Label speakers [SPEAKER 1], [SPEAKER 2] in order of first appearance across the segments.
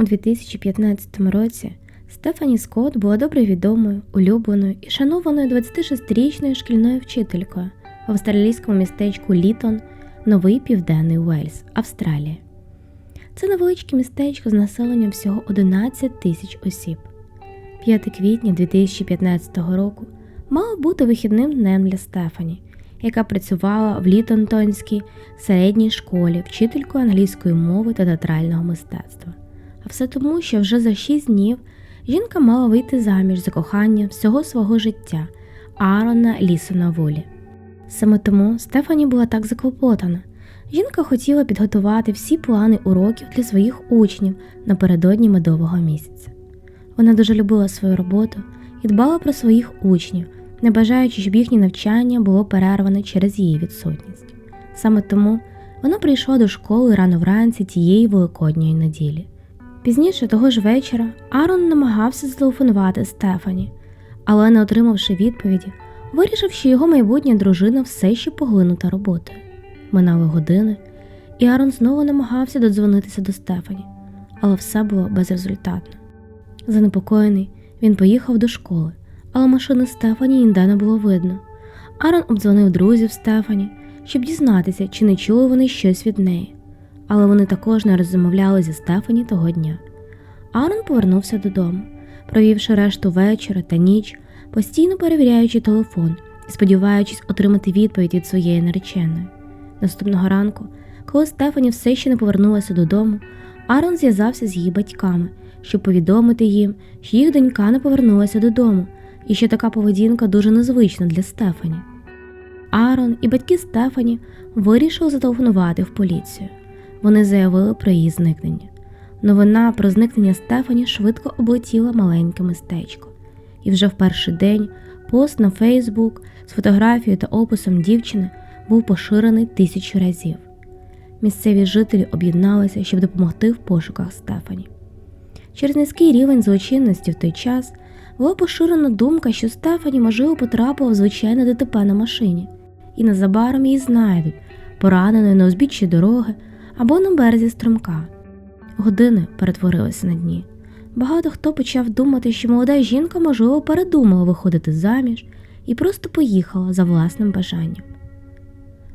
[SPEAKER 1] У 2015 році Стефані Скотт була добре відомою, улюбленою і шанованою 26-річною шкільною вчителькою в австралійському містечку Літон, Новий Південний Уельс, Австралія. Це невеличке містечко з населенням всього 11 тисяч осіб. 5 квітня 2015 року мало бути вихідним днем для Стефані, яка працювала в Літонтонській середній школі вчителькою англійської мови та театрального мистецтва. Все тому, що вже за 6 днів жінка мала вийти заміж за кохання всього свого життя Аарона Лісона Волі. Саме тому Стефані була так заклопотана. Жінка хотіла підготувати всі плани уроків для своїх учнів напередодні медового місяця. Вона дуже любила свою роботу і дбала про своїх учнів, не бажаючи, щоб їхнє навчання було перерване через її відсутність. Саме тому вона прийшла до школи рано вранці тієї великодньої неділі. Пізніше того ж вечора Арон намагався зателефонувати Стефані, але, не отримавши відповіді, вирішив, що його майбутня дружина все ще поглинута роботою. Минали години, і Арон знову намагався додзвонитися до Стефані, але все було безрезультатно. Занепокоєний, він поїхав до школи, але машини Стефані ніде не було видно. Арон обдзвонив друзів Стефані, щоб дізнатися, чи не чули вони щось від неї, але вони також не розмовляли зі Стефані того дня. Арон повернувся додому, провівши решту вечора та ніч, постійно перевіряючи телефон і сподіваючись отримати відповідь від своєї нареченої. Наступного ранку, коли Стефані все ще не повернулася додому, Арон зв'язався з її батьками, щоб повідомити їм, що їх донька не повернулася додому і що така поведінка дуже незвична для Стефані. Арон і батьки Стефані вирішили зателефонувати в поліцію. Вони заявили про її зникнення. Новина про зникнення Стефані швидко облетіла маленьке містечко. І вже в перший день пост на Фейсбук з фотографією та описом дівчини був поширений тисячу разів. Місцеві жителі об'єдналися, щоб допомогти в пошуках Стефані. Через низький рівень злочинності в той час була поширена думка, що Стефані, можливо, потрапила в звичайне ДТП на машині, і незабаром її знайдуть, пораненою на узбіччі дороги або на березі струмка. Години перетворилися на дні. Багато хто почав думати, що молода жінка, можливо, передумала виходити заміж і просто поїхала за власним бажанням.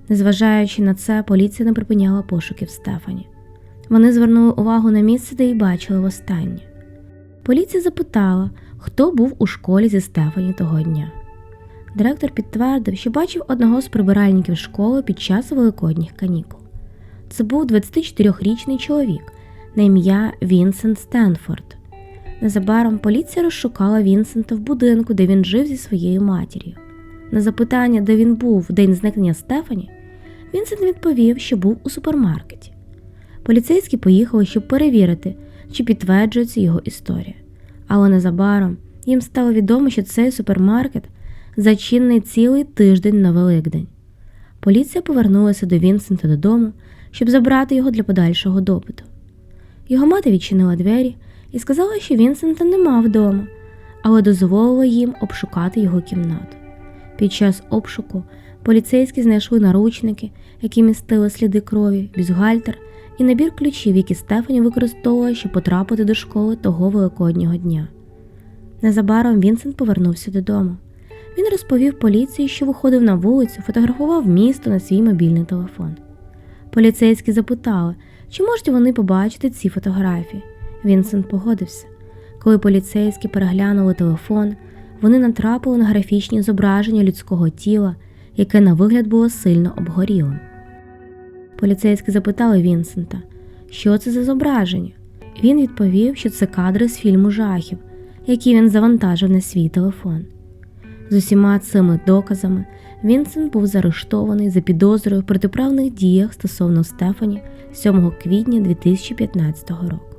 [SPEAKER 1] Незважаючи на це, поліція не припиняла пошуків Стефані. Вони звернули увагу на місце, де її бачили востаннє. Поліція запитала, хто був у школі зі Стефані того дня. Директор підтвердив, що бачив одного з прибиральників школи під час великодніх канікул. Це був 24-річний чоловік на ім'я Вінсент Стенфорд. Незабаром поліція розшукала Вінсента в будинку, де він жив зі своєю матір'ю. На запитання, де він був в день зникнення Стефані, Вінсент відповів, що був у супермаркеті. Поліцейські поїхали, щоб перевірити, чи підтверджується його історія. Але незабаром їм стало відомо, що цей супермаркет зачинений цілий тиждень на Великдень. Поліція повернулася до Вінсента додому, щоб забрати його для подальшого допиту. Його мати відчинила двері і сказала, що Вінсента нема вдома, але дозволила їм обшукати його кімнату. Під час обшуку поліцейські знайшли наручники, які містили сліди крові, бюстгальтер і набір ключів, які Стефані використовувала, щоб потрапити до школи того великоднього дня. Незабаром Вінсент повернувся додому. Він розповів поліції, що виходив на вулицю, фотографував місто на свій мобільний телефон. Поліцейські запитали, чи можуть вони побачити ці фотографії. Вінсент погодився. Коли поліцейські переглянули телефон, вони натрапили на графічні зображення людського тіла, яке на вигляд було сильно обгорілим. Поліцейські запитали Вінсента, що це за зображення. Він відповів, що це кадри з фільму жахів, які він завантажив на свій телефон. З усіма цими доказами Вінсент був заарештований за підозрою в протиправних діях стосовно Стефані 7 квітня 2015 року.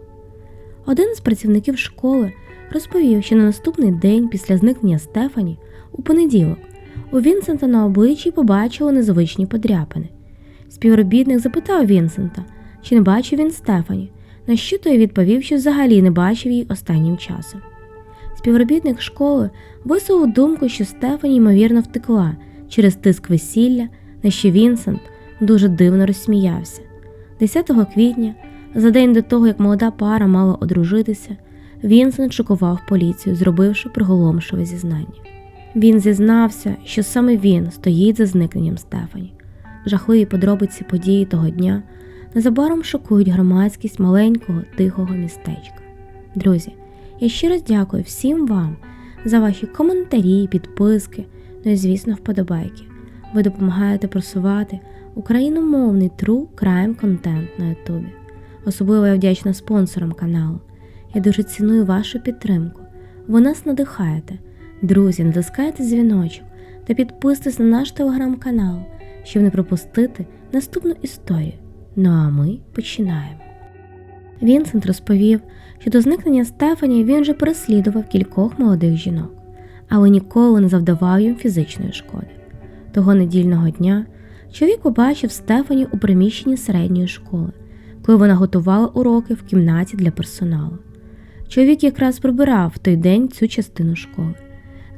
[SPEAKER 1] Один з працівників школи розповів, що на наступний день після зникнення Стефані, у понеділок, у Вінсента на обличчі побачили незвичні подряпини. Співробітник запитав Вінсента, чи не бачив він Стефані, на що той відповів, що взагалі не бачив її останнім часом. Співробітник школи висловив думку, що Стефані ймовірно втекла через тиск весілля, на що Вінсент дуже дивно розсміявся. 10 квітня За день до того, як молода пара мала одружитися, Вінсент шокував поліцію, зробивши приголомшиве зізнання. Він зізнався, що саме він стоїть за зникненням Стефані. Жахливі подробиці події того дня незабаром шокують громадськість маленького тихого містечка. Друзі, я щиро дякую всім вам за ваші коментарі, підписки, ну і, звісно, вподобайки. Ви допомагаєте просувати україномовний true crime контент на Ютубі. Особливо я вдячна спонсорам каналу. Я дуже ціную вашу підтримку. Ви нас надихаєте. Друзі, натискайте дзвіночок та підписуйтесь на наш телеграм-канал, щоб не пропустити наступну історію. Ну а ми починаємо. Вінсент розповів, що до зникнення Стефані він вже переслідував кількох молодих жінок, але ніколи не завдавав їм фізичної шкоди. Того недільного дня чоловік побачив Стефані у приміщенні середньої школи, коли вона готувала уроки в кімнаті для персоналу. Чоловік якраз прибирав в той день цю частину школи.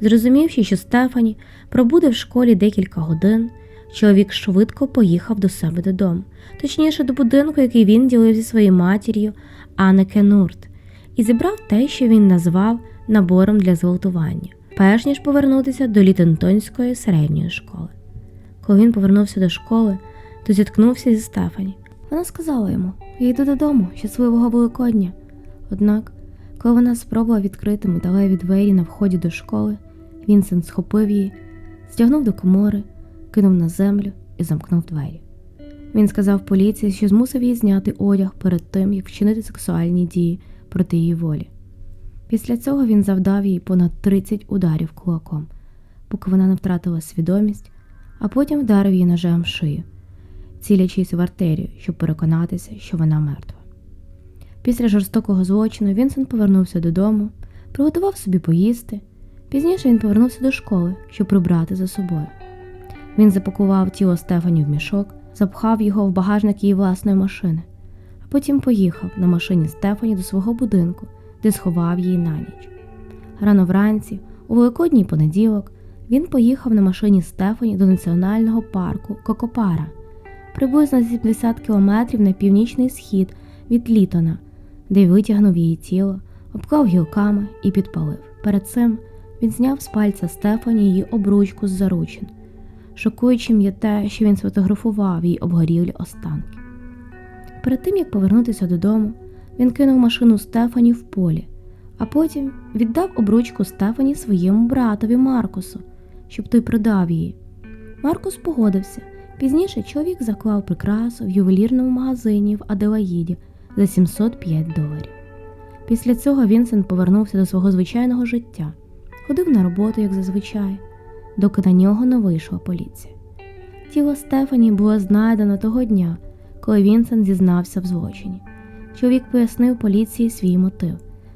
[SPEAKER 1] Зрозумівши, що Стефані пробуде в школі декілька годин, чоловік швидко поїхав до себе додому, точніше до будинку, який він ділив зі своєю матір'ю Анеке Нурт, і зібрав те, що він назвав набором для зґвалтування, перш ніж повернутися до Літентонської середньої школи. Коли він повернувся до школи, то зіткнувся зі Стефані. Вона сказала йому: Я йду додому, щасливого Великодня. Однак, коли вона спробувала відкрити металеві двері на вході до школи, Вінсент схопив її, стягнув до комори, кинув на землю і замкнув двері. Він сказав поліції, що змусив її зняти одяг перед тим, як вчинити сексуальні дії проти її волі. Після цього він завдав їй понад 30 ударів кулаком, поки вона не втратила свідомість, а потім вдарив її ножем в шию, цілячись в артерію, щоб переконатися, що вона мертва. Після жорстокого злочину Вінсент повернувся додому, приготував собі поїсти. Пізніше він повернувся до школи, щоб прибрати за собою. Він запакував тіло Стефані в мішок, запхав його в багажник її власної машини, а потім поїхав на машині Стефані до свого будинку, де сховав її на ніч. Рано вранці, у великодній понеділок, він поїхав на машині Стефані до національного парку Кокопара, приблизно 70 кілометрів на північний схід від Літона, де витягнув її тіло, обклав гілками і підпалив. Перед цим він зняв з пальця Стефані її обручку з заручин. Шокуючим є те, що він сфотографував її обгорілі останки. Перед тим як повернутися додому, він кинув машину Стефані в полі, а потім віддав обручку Стефані своєму братові Маркусу, щоб той продав її. Маркус погодився. Пізніше чоловік заклав прикрасу в ювелірному магазині в Аделаїді за 705 доларів. Після цього Вінсент повернувся до свого звичайного життя, ходив на роботу, як зазвичай, доки на нього не вийшла поліція. Тіло Стефані було знайдено того дня, коли Вінсент зізнався в злочині. Чоловік пояснив поліції свій мотив,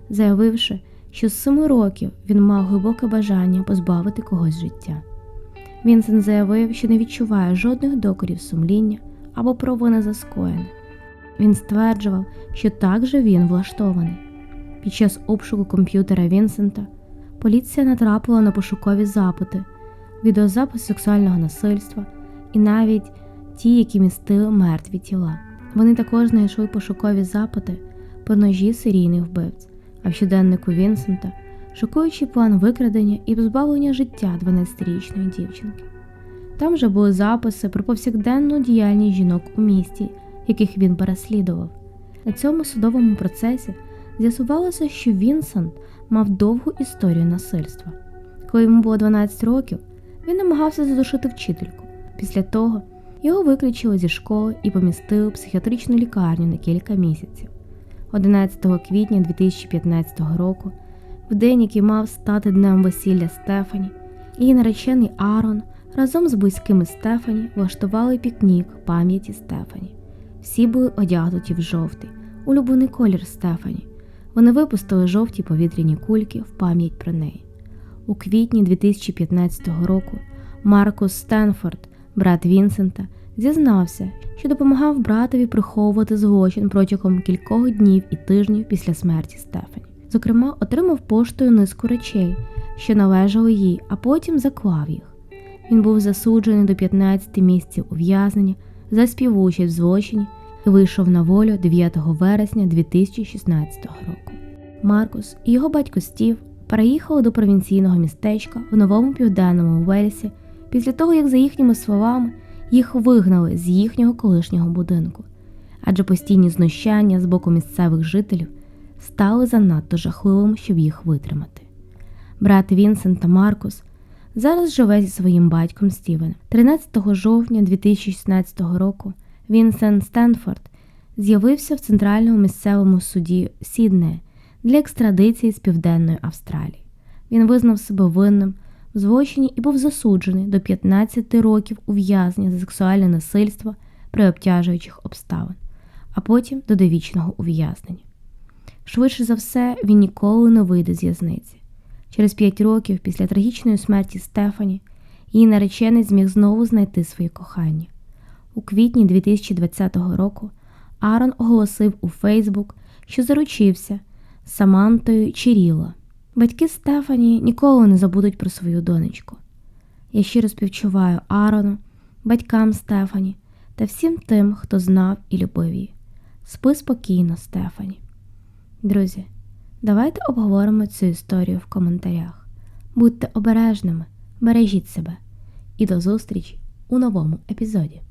[SPEAKER 1] заявивши, що з семи років він мав глибоке бажання позбавити когось життя. Вінсент заявив, що не відчуває жодних докорів сумління або провини за скоєне. Він стверджував, що так же він влаштований. Під час обшуку комп'ютера Вінсента поліція натрапила на пошукові запити, відеозапис сексуального насильства і навіть ті, які містили мертві тіла. Вони також знайшли пошукові запити по ножі серійних вбивць, а в щоденнику Вінсента шокуючий план викрадення і позбавлення життя 12-річної дівчинки. Там же були записи про повсякденну діяльність жінок у місті, яких він переслідував. На цьому судовому процесі з'ясувалося, що Вінсент мав довгу історію насильства. Коли йому було 12 років, він намагався задушити вчительку. Після того його виключили зі школи і помістили в психіатричну лікарню на кілька місяців. 11 квітня 2015 року, в день, який мав стати днем весілля Стефані, її наречений Арон разом з близькими Стефані влаштували пікнік пам'яті Стефані. Всі були одягнуті в жовтий, улюблений колір Стефані. Вони випустили жовті повітряні кульки в пам'ять про неї. У квітні 2015 року Маркус Стенфорд, брат Вінсента, зізнався, що допомагав братові приховувати злочин протягом кількох днів і тижнів після смерті Стефані. Зокрема, отримав поштою низку речей, що належали їй, а потім заклав їх. Він був засуджений до 15 місяців ув'язнення за співучасть в злочині і вийшов на волю 9 вересня 2016 року. Маркус і його батько Стів переїхали до провінційного містечка в новому південному Уельсі після того, як, за їхніми словами, їх вигнали з їхнього колишнього будинку, адже постійні знущання з боку місцевих жителів стали занадто жахливими, щоб їх витримати. Брат Вінсент та Маркус зараз живе зі своїм батьком Стівеном. 13 жовтня 2016 року Вінсент Стенфорд з'явився в центральному місцевому суді Сіднея для екстрадиції з Південної Австралії. Він визнав себе винним в злочині і був засуджений до 15 років ув'язнення за сексуальне насильство при обтяжуючих обставин, а потім до довічного ув'язнення. Швидше за все, він ніколи не вийде з в'язниці. Через 5 років після трагічної смерті Стефані її наречений зміг знову знайти своє кохання. У квітні 2020 року Арон оголосив у Фейсбук, що заручився Самантою Чіріло. Батьки Стефані ніколи не забудуть про свою донечку. Я щиро співчуваю Арону, батькам Стефані та всім тим, хто знав і любив її. Спи спокійно, Стефані. Друзі, давайте обговоримо цю історію в коментарях. Будьте обережними, бережіть себе і до зустрічі у новому епізоді.